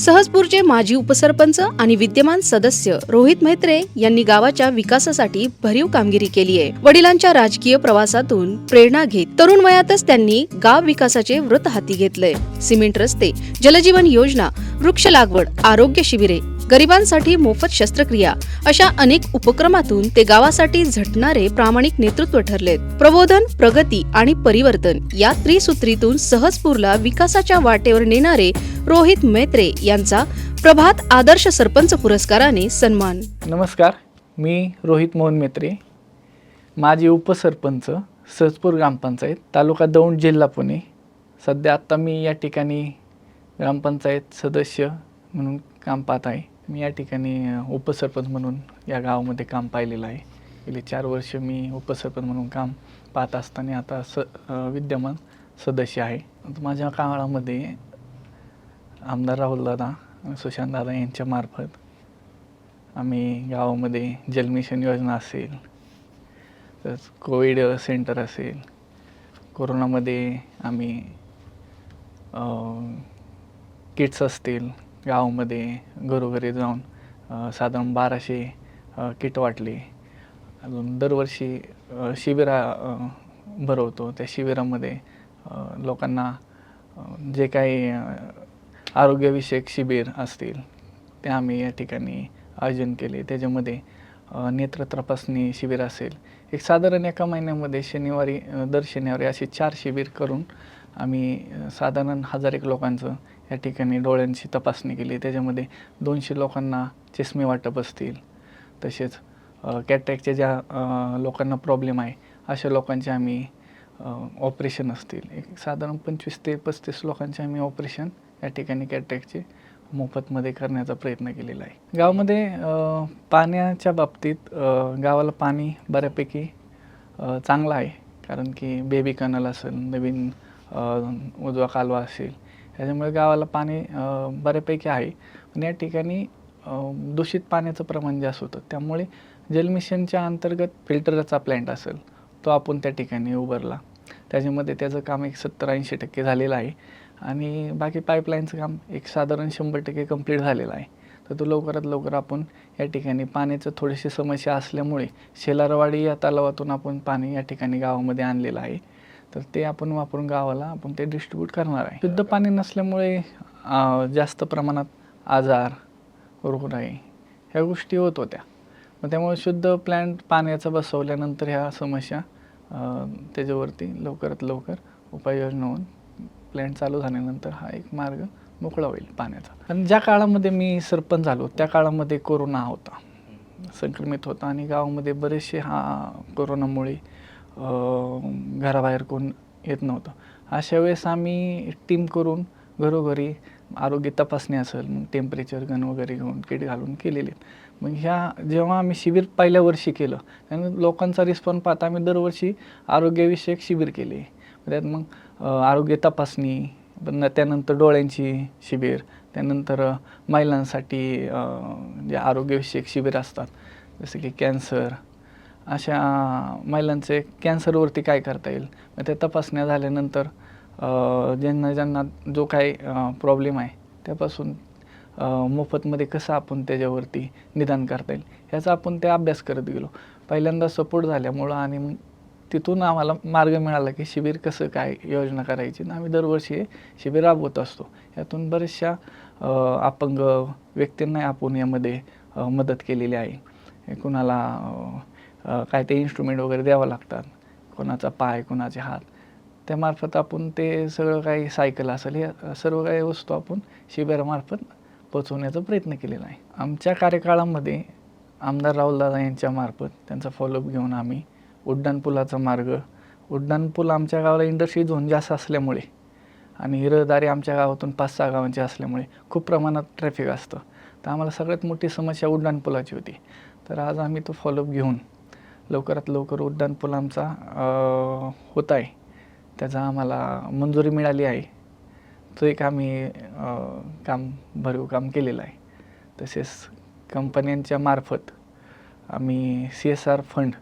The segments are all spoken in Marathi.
सहजपूरचे माजी उपसरपंच आणि विद्यमान सदस्य रोहित म्हेत्रे यांनी गावाच्या विकासासाठी भरीव कामगिरी केली आहे. वडिलांच्या राजकीय प्रवासातून प्रेरणा घेत तरुण वयातच त्यांनी गाव विकासाचे व्रत हाती घेतलंय. सिमेंट रस्ते जलजीवन योजना वृक्ष लागवड आरोग्य शिबिरे गरिबांसाठी मोफत शस्त्रक्रिया अशा अनेक उपक्रमातून ते गावासाठी झटणारे प्रामाणिक नेतृत्व ठरलेत. प्रबोधन प्रगती आणि परिवर्तन या त्रिसूत्रीतून सहजपूरला विकासाच्या वाटेवर नेणारे रोहित मैत्रे यांचा प्रभात आदर्श सरपंच पुरस्काराने सन्मान. नमस्कार मी रोहित मोहन मेत्रे. माजी उपसरपंच सहजपूर ग्रामपंचायत तालुका दौंड जिल्हा पुणे. सध्या आत्ता मी या ठिकाणी ग्रामपंचायत सदस्य म्हणून काम पाहत आहे. मी या ठिकाणी उपसरपंच म्हणून या गावामध्ये काम पाहिलेलं आहे. गेली चार वर्ष मी उपसरपंच म्हणून काम पाहत असताना आता स विद्यमान सदस्य आहे. माझ्या काळामध्ये आमदार राहुलदादा सुशांत दादा यांच्यामार्फत आम्ही गावामध्ये जलमिशन योजना असेल तर कोविड सेंटर असेल कोरोनामध्ये आम्ही किट्स असतील गावामध्ये घरोघरी जाऊन साधारण बाराशे किट वाटले. अजून दरवर्षी शिबिरा भरवतो. त्या शिबिरामध्ये लोकांना जे काही आरोग्यविषयक शिबिर असतील ते आम्ही या ठिकाणी आयोजन केले. त्याच्यामध्ये नेत्र तपासणी शिबिर असेल. एक साधारण एका महिन्यामध्ये शनिवारी दर शनिवारी असे चार शिबिर करून आम्ही साधारण हजार एक लोकांचं या ठिकाणी डोळ्यांची तपासणी केली. त्याच्यामध्ये दोनशे लोकांना चष्मे वाटप असतील. तसेच कॅटॅकच्या ज्या लोकांना प्रॉब्लेम आहे अशा लोकांचे आम्ही ऑपरेशन असतील. एक साधारण पंचवीस ते पस्तीस लोकांचे आम्ही ऑपरेशन या ठिकाणी कॅटॅकचे मोफतमध्ये करण्याचा प्रयत्न केलेला आहे. गावामध्ये पाण्याच्या बाबतीत गावाला पाणी बऱ्यापैकी चांगलं आहे. कारण की बेबी कनल असेल नवीन उजवा कालवा असेल. त्याच्यामुळे गावाला पाणी बऱ्यापैकी आहे. पण या ठिकाणी दूषित पाण्याचं प्रमाण जास्त होतं. त्यामुळे जलमिशनच्या अंतर्गत फिल्टरचा प्लॅन्ट असेल तो आपण त्या ठिकाणी उभारला. त्याच्यामध्ये त्याचं काम एक सत्तर ऐंशी टक्के झालेलं आहे. आणि बाकी पाईपलाईनचं काम एक साधारण शंभर टक्के कंप्लीट झालेलं आहे. तर तो लवकरात लवकर आपण या ठिकाणी पाण्याचं थोडीशी समस्या असल्यामुळे शेलारवाडी या तलावातून आपण पाणी या ठिकाणी गावामध्ये आणलेलं आहे. तर ते आपण वापरून गावाला आपण ते डिस्ट्रीब्यूट करणार आहे. शुद्ध पाणी नसल्यामुळे जास्त प्रमाणात आजार रोगराई ह्या गोष्टी होत होत्या. मग त्यामुळे शुद्ध प्लॅन्ट पाण्याचा बसवल्यानंतर ह्या समस्या त्याच्यावरती लवकरात लवकर उपाययोजना होऊन प्लॅन्ट चालू झाल्यानंतर हा एक मार्ग मोकळा होईल पाण्याचा. आणि ज्या काळामध्ये मी सरपंच झालो त्या काळामध्ये कोरोना होता. संक्रमित होता आणि गावामध्ये बरेचसे हा कोरोनामुळे घराबाहेर कोण येत नव्हतं. अशा वेळेस आम्ही टीम करून घरोघरी आरोग्य तपासणी असेल मग टेम्परेचर गन वगैरे घेऊन किट घालून केलेले. मग ह्या जेव्हा आम्ही शिबिर पहिल्या वर्षी केलं त्यानं लोकांचा रिस्पॉन्स पाहता आम्ही दरवर्षी आरोग्यविषयक शिबिर केले. त्यात मग आरोग्य तपासणी पण त्यानंतर डोळ्यांची शिबिर त्यानंतर महिलांसाठी जे आरोग्यविषयक शिबिर असतात जसं की कॅन्सर अशा महिलांचे कॅन्सरवरती काय करता येईल? मग त्या तपासण्या झाल्यानंतर ज्यांना ज्यांना जो काही प्रॉब्लेम आहे त्यापासून मोफतमध्ये कसं आपण त्याच्यावरती निदान करता येईल? ह्याचा आपण ते अभ्यास करत गेलो. पहिल्यांदा सपोर्ट झाल्यामुळं आणि मग तिथून आम्हाला मार्ग मिळाला की शिबिर कसं काय योजना करायची. आम्ही दरवर्षी हे शिबिर राबवत असतो. यातून बऱ्याचशा अपंग व्यक्तींना आपण यामध्ये मदत केलेली आहे. कुणाला काय ते इन्स्ट्रुमेंट वगैरे द्यावं लागतात. कोणाचा पाय कोणाचे हात. त्यामार्फत आपण ते सगळं काही सायकल असेल हे सर्व काही वस्तू आपण शिबिरामार्फत पोचवण्याचा प्रयत्न केलेला आहे. आमच्या कार्यकाळामध्ये आमदार राहुलदादा यांच्यामार्फत त्यांचा फॉलोअप घेऊन आम्ही उड्डाणपुलाचा मार्ग उड्डाणपूल आमच्या गावाला इंडस्ट्री झोन जास्त असल्यामुळे आणि रहदारी आमच्या गावातून पाच सहा गावांची असल्यामुळे खूप प्रमाणात ट्रॅफिक असतं. तर आम्हाला सगळ्यात मोठी समस्या उड्डाणपुलाची होती. तर आज आम्ही तो फॉलोअप घेऊन लवकरात लवकर उड्डाणपूल आमचा होत आहे त्याचा आम्हाला मंजुरी मिळाली आहे. तो एक आम्ही काम भरीव काम केलेलं आहे. तसेच कंपन्यांच्या मार्फत आम्ही सी एस आर फंड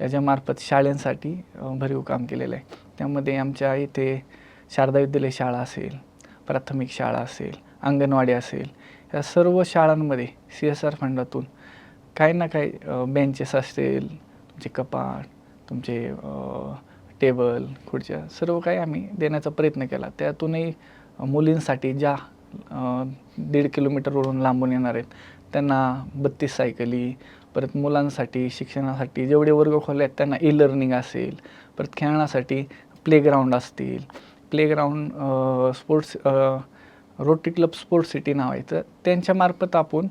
याच्यामार्फत शाळांसाठी भरीव काम केलेलं आहे. त्यामध्ये आमच्या इथे शारदा विद्यालय शाळा असेल प्राथमिक शाळा असेल अंगणवाडी असेल या सर्व शाळांमध्ये सी एस आर फंडातून काही ना काही बेंचेस असतील तुमचे कपाट तुमचे टेबल खुर्च्या सर्व काही आम्ही देण्याचा प्रयत्न केला. त्यातूनही मुलींसाठी ज्या दीड किलोमीटरवरून लांबून येणार आहेत त्यांना बत्तीस सायकली परत मुलांसाठी शिक्षणासाठी जेवढे वर्ग खोले आहेत त्यांना ई लर्निंग असेल परत खेळण्यासाठी प्लेग्राऊंड असतील. Playground sports rotary club sports city नाव आहे. तर त्यांच्यामार्फत आपण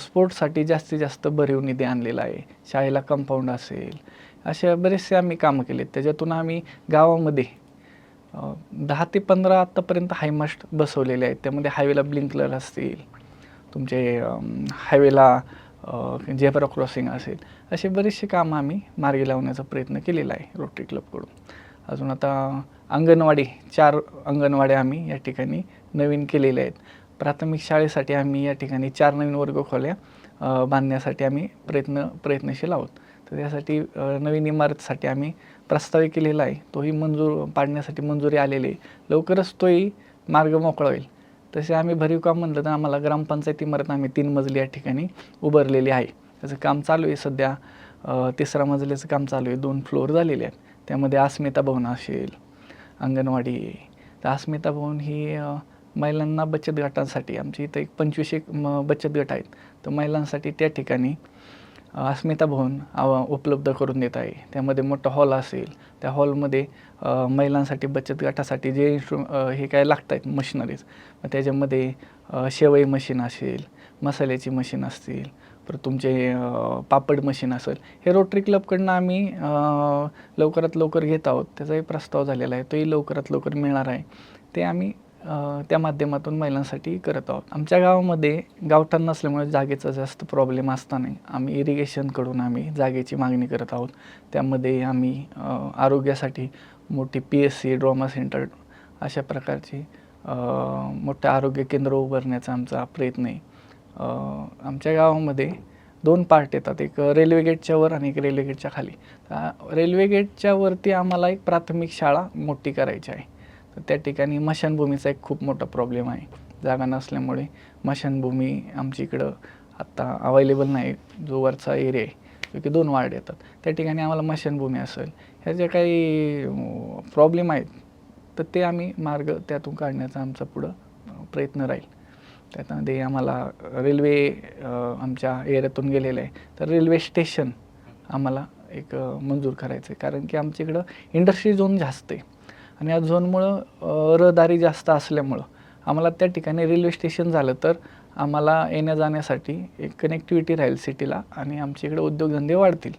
स्पोर्ट्ससाठी जास्तीत जास्त भरीव निधी आणलेला आहे. शाळेला कंपाऊंड असेल. अशा बरेचसे आम्ही कामं केलेत त्याच्यातून आम्ही गावामध्ये दहा ते पंधरा आत्तापर्यंत हायमास्ट बसवलेले आहेत. त्यामध्ये हायवेला ब्लिंकलर असतील तुमचे हायवेला झेब्रा क्रॉसिंग असेल. असे बरेचसे कामं आम्ही मार्गी लावण्याचा प्रयत्न केलेला आहे रोटरी क्लबकडून अजून आता अंगणवाडी चार अंगणवाड्या आम्ही या ठिकाणी नवीन केलेल्या आहेत. प्राथमिक शाळेसाठी आम्ही या ठिकाणी चार नवीन वर्गखोल्या बांधण्यासाठी आम्ही प्रयत्न प्रयत्नशील आहोत. तर त्यासाठी नवीन इमारतीसाठी आम्ही प्रस्तावित केलेला आहे. तोही मंजूर पाडण्यासाठी मंजुरी आलेली आहे. लवकरच तोही मार्ग मोकळा होईल. तसे आम्ही भरीव काम म्हणलं तर आम्हाला ग्रामपंचायत इमारत आम्ही तीन मजली या ठिकाणी उभारलेली आहे. त्याचं काम चालू आहे सध्या. तिसरा मजल्याचं काम चालू आहे. दोन फ्लोअर झालेले आहेत. त्यामध्ये अस्मिता भवन असेल अंगणवाडी. तर अस्मिता भवन ही महिलांना बचत गटांसाठी आमच्या इथं एक पंचवीस एक म बचत गट आहेत. तर महिलांसाठी त्या ठिकाणी अस्मिता भवन उपलब्ध करून देत आहे. त्यामध्ये मोठा हॉल असेल. त्या हॉलमध्ये महिलांसाठी बचत गटासाठी जे इन्स्ट्रु हे काय लागत आहेत मशिनरीज मग त्याच्यामध्ये शेवई मशीन असेल मसाल्याची मशीन असतील परत तुमचे पापड मशीन असेल. हे रोटरी क्लबकडनं आम्ही लवकरात लवकर घेत आहोत. त्याचाही प्रस्ताव झालेला आहे. तोही लवकरात लवकर मिळणार आहे. ते आम्ही त्या माध्यमातून महिलांसाठी करत आहोत. आमच्या गावामध्ये गावठाण नसल्यामुळे जागेचा जास्त प्रॉब्लेम असताना आम्ही इरिगेशनकडून आम्ही जागेची मागणी करत आहोत. त्यामध्ये आम्ही आरोग्यासाठी मोठी P S C trauma centre अशा प्रकारची मोठं आरोग्य केंद्र उभारण्याचा आमचा प्रयत्न आहे. आमच्या गावामध्ये दोन पार्ट येतात. एक रेल्वे गेटच्या वर आणि एक रेल्वे गेटच्या खाली. रेल्वे गेटच्या वरती आम्हाला एक प्राथमिक शाळा मोठी करायची आहे. तर त्या ठिकाणी मशानभूमीचा एक खूप मोठा प्रॉब्लेम आहे. जागा नसल्यामुळे मशानभूमी आमच्या इकडं आत्ता अवेलेबल नाही. जो वरचा एरिया आहे जो की दोन वार्ड येतात. त्या ठिकाणी आम्हाला मशानभूमी असेल. ह्या ज्या काही प्रॉब्लेम आहेत तर ते आम्ही मार्ग त्यातून काढण्याचा आमचा पुढं प्रयत्न राहील. त्यामध्ये आम्हाला रेल्वे आमच्या एरियातून गेलेलं आहे. तर रेल्वे स्टेशन आम्हाला एक मंजूर करायचं आहे कारण की आमच्या इकडं इंडस्ट्री झोन जास्त आहे. आणि या झोनमुळं रहदारी जास्त असल्यामुळं आम्हाला त्या ठिकाणी रेल्वे स्टेशन झालं तर आम्हाला येण्या जाण्यासाठी एक कनेक्टिव्हिटी राहील सिटीला आणि आमच्या इकडे उद्योगधंदे वाढतील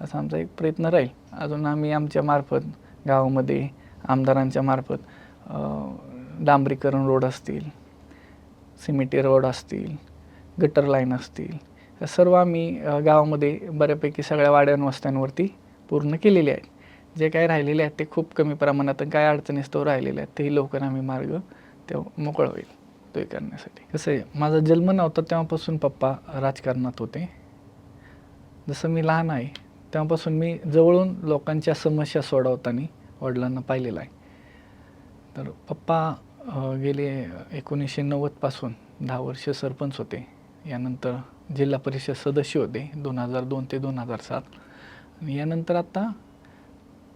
असा आमचा एक प्रयत्न राहील. अजून आम्ही आमच्या मार्फत गावामध्ये आमदारांच्या मार्फत डांबरीकरण रोड असतील सिमेंटी रोड असतील गटर लाईन असतील या सर्व आम्ही गावामध्ये बऱ्यापैकी सगळ्या वाड्यां वस्त्यांवरती पूर्ण केलेले आहेत. जे काय राहिलेले आहेत ते खूप कमी प्रमाणात काय अडचणीस तो राहिलेले आहेत तेही लवकर आम्ही मार्ग ते मोकळा होईल तो करण्यासाठी. कसं आहे माझा जन्म नव्हता तेव्हापासून पप्पा राजकारणात होते. जसं मी लहान आहे तेव्हापासून मी जवळून लोकांच्या समस्या सोडवताना वडिलांना पाहिलेलं आहे. तर पप्पा गेले एकोणीसशे नव्वदपासून दहा वर्ष सरपंच होते. यानंतर जिल्हा परिषद सदस्य होते दोन हजार दोन ते दोन हजार सात. आणि यानंतर आता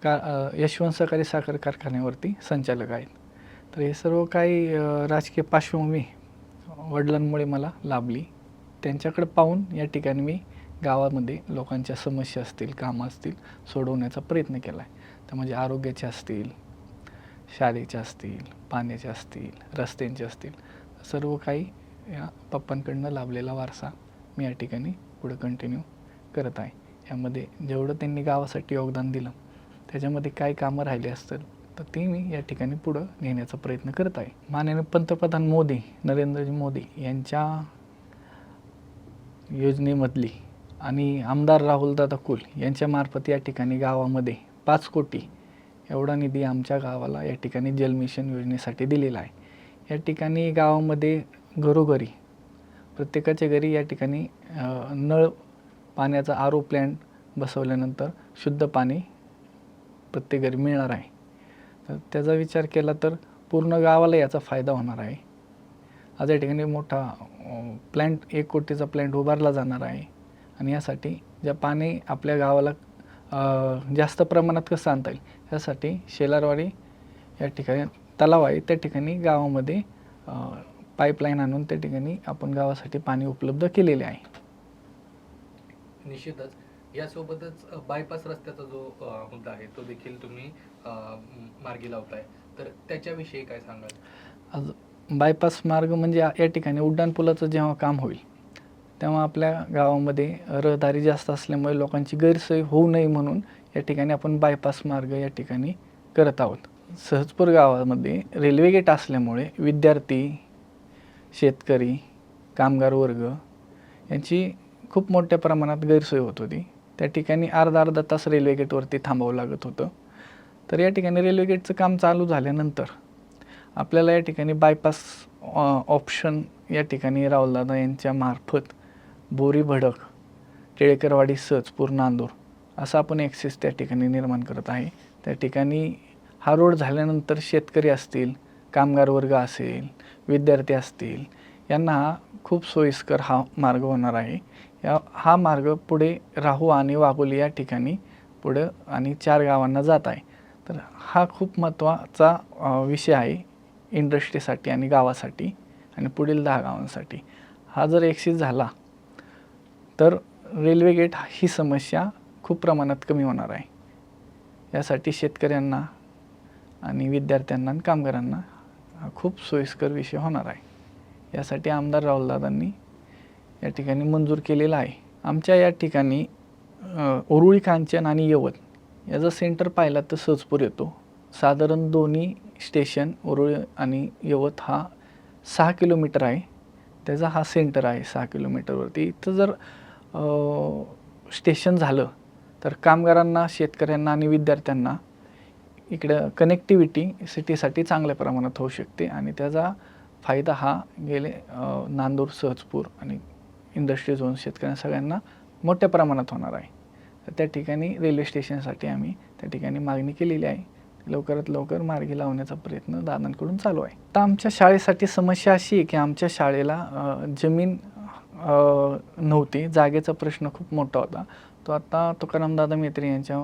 का यशवंत सहकारी साखर कारखान्यावरती संचालक आहेत. तर हे सर्व काही राजकीय पार्श्वभूमी वडिलांमुळे मला लाभली. त्यांच्याकडे पाहून या ठिकाणी मी गावामध्ये लोकांच्या समस्या असतील कामं असतील सोडवण्याचा प्रयत्न केला आहे तर म्हणजे आरोग्याचे असतील शाळेचे असतील पाण्याचे असतील रस्त्यांचे असतील सर्व काही या पप्पांकडनं लाभलेला वारसा मी या ठिकाणी पुढं कंटिन्यू करत आहे. यामध्ये जेवढं त्यांनी गावासाठी योगदान दिलं त्याच्यामध्ये काय कामं राहिली असतील तर ते मी या ठिकाणी पुढं नेण्याचा प्रयत्न करत आहे. माननीय पंतप्रधान मोदी नरेंद्रजी मोदी यांच्या योजनेमधली आणि आमदार राहुलदादा कुल यांच्यामार्फत या ठिकाणी गावामध्ये पाच कोटी एवढा निधी आमच्या गावाला या ठिकाणी जलमिशन योजनेसाठी दिलेला आहे. या ठिकाणी गावामध्ये घरोघरी प्रत्येकाच्या घरी या ठिकाणी नळ पाण्याचा आरो प्लॅन्ट बसवल्यानंतर शुद्ध पाणी प्रत्येक घरी मिळणार आहे. तर त्याचा विचार केला तर पूर्ण गावाला याचा फायदा होणार आहे. आज या ठिकाणी मोठा प्लॅन्ट एक कोटीचा प्लॅन्ट उभारला जाणार आहे. आणि यासाठी ज्या पाणी आपल्या गावाला जास्त प्रमाणात कसं आणता येईल यासाठी शेलारवाडी या ठिकाणी तलाव आहे. त्या ठिकाणी गावामध्ये पाईपलाईन आणून त्या ठिकाणी आपण गावासाठी पाणी उपलब्ध केलेले आहे. निश्चितच. यासोबतच बायपास रस्त्याचा जो मुद्दा आहे तो देखील तुम्ही मार्गी लावताय. तर त्याच्याविषयी काय सांगाल? आज बायपास मार्ग म्हणजे या ठिकाणी उड्डाणपुलाचं जेव्हा काम होईल तेव्हा आपल्या गावामध्ये रहदारी जास्त असल्यामुळे लोकांची गैरसोय होऊ नये म्हणून या ठिकाणी आपण बायपास मार्ग या ठिकाणी करत आहोत. सहजपूर गावामध्ये रेल्वे गेट असल्यामुळे विद्यार्थी शेतकरी कामगार वर्ग यांची खूप मोठ्या प्रमाणात गैरसोय होत होती. त्या ठिकाणी अर्धा अर्धा तास रेल्वे गेटवरती थांबावं लागत होतं. तर या ठिकाणी रेल्वे गेटचं काम चालू झाल्यानंतर आपल्याला या ठिकाणी बायपास ऑप्शन या ठिकाणी राहुलदादा यांच्या मार्फत बोरी भडक टिळेकरवाडी सचपूर नांदूर असा आपण ॲक्सेस त्या ठिकाणी निर्माण करत आहे. त्या ठिकाणी हा रोड झाल्यानंतर शेतकरी असतील कामगार वर्ग असेल विद्यार्थी असतील यांना हा खूप सोयीस्कर हा मार्ग होणार आहे. या हा मार्ग पुढे राहू आणि वाघोली या ठिकाणी पुढं आणि चार गावांना जात आहे. तर हा खूप महत्त्वाचा विषय आहे इंडस्ट्रीसाठी आणि गावासाठी आणि पुढील दहा गावांसाठी. हा जर एक्सिस झाला तर रेल्वे गेट ही समस्या खूप प्रमाणात कमी होणार आहे. यासाठी शेतकऱ्यांना आणि विद्यार्थ्यांना आणि कामगारांना हा खूप सोयीस्कर विषय होणार आहे. यासाठी आमदार राहुलदादांनी या ठिकाणी मंजूर केलेला आहे. आमच्या या ठिकाणी ओरुळी उरुळी कांचन आणि यवत याचा सेंटर पाहिला तर सहजपूर येतो. साधारण दोन्ही स्टेशन उरुळी आणि यवत हा सहा किलोमीटर आहे. त्याचा हा सेंटर आहे सहा किलोमीटरवरती इथं जर स्टेशन झालं तर कामगारांना शेतकऱ्यांना आणि विद्यार्थ्यांना इकडं कनेक्टिव्हिटी सिटीसाठी चांगल्या प्रमाणात होऊ शकते आणि त्याचा फायदा हा गेले नांदूर सहजपूर आणि इंडस्ट्री झोन शेतकऱ्यांना सगळ्यांना मोठ्या प्रमाणात होणार आहे. तर त्या ठिकाणी रेल्वे स्टेशनसाठी आम्ही त्या ठिकाणी मागणी केलेली आहे. लवकरात लवकर मार्गी लावण्याचा प्रयत्न दादांकडून चालू आहे. तर आमच्या शाळेसाठी समस्या अशी आहे की आमच्या शाळेला जमीन नव्हती. जागेचा प्रश्न खूप मोठा होता. तो आता तुकारामदादा मेत्रे यांच्या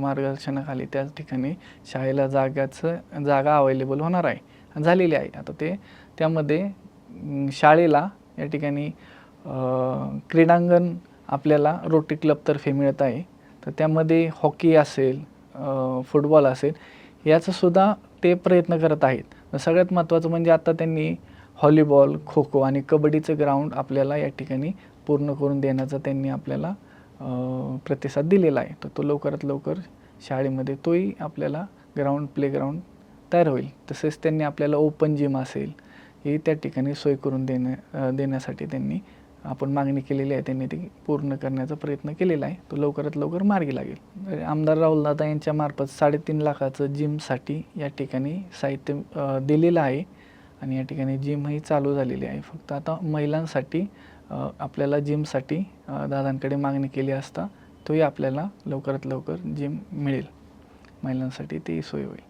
मार्गदर्शनाखाली त्या ठिकाणी शाळेला जागाचं जागा अवेलेबल होणार आहे. झालेली आहे. आता ते त्यामध्ये शाळेला या ठिकाणी क्रीडांगण आपल्याला रोटरी क्लबतर्फे मिळत आहे. तर त्यामध्ये हॉकी असेल फुटबॉल असेल याचंसुद्धा ते प्रयत्न करत आहेत. सगळ्यात महत्त्वाचं म्हणजे आता त्यांनी हॉलीबॉल खो खो आणि कबड्डीचं ग्राउंड आपल्याला या ठिकाणी पूर्ण करून देण्याचा त्यांनी आपल्याला प्रतिसाद दिलेला आहे. तर तो लवकरात लवकर शाळेमध्ये तोही आपल्याला ग्राउंड प्लेग्राऊंड तयार होईल. तसेच त्यांनी आपल्याला ओपन जिम असेल ही त्या ठिकाणी सोय करून देण्या देण्यासाठी त्यांनी आपण मागणी केलेली आहे त्यांनी ती पूर्ण करण्याचा प्रयत्न केलेला आहे. तो लवकरात लवकर मार्गी लागेल. आमदार राहुलदादा यांच्या मार्फत साडेतीन लाखाचं जिमसाठी या ठिकाणी साहित्य दिलेलं आहे. आणि या ठिकाणी जिम ही चालू झालेली आहे. फक्त आता महिलांसाठी आपल्याला जिमसाठी दादांकडे मागणी केली असता तोही आपल्याला लवकरात लवकर जिम मिळेल. महिलांसाठी ती सोय होईल.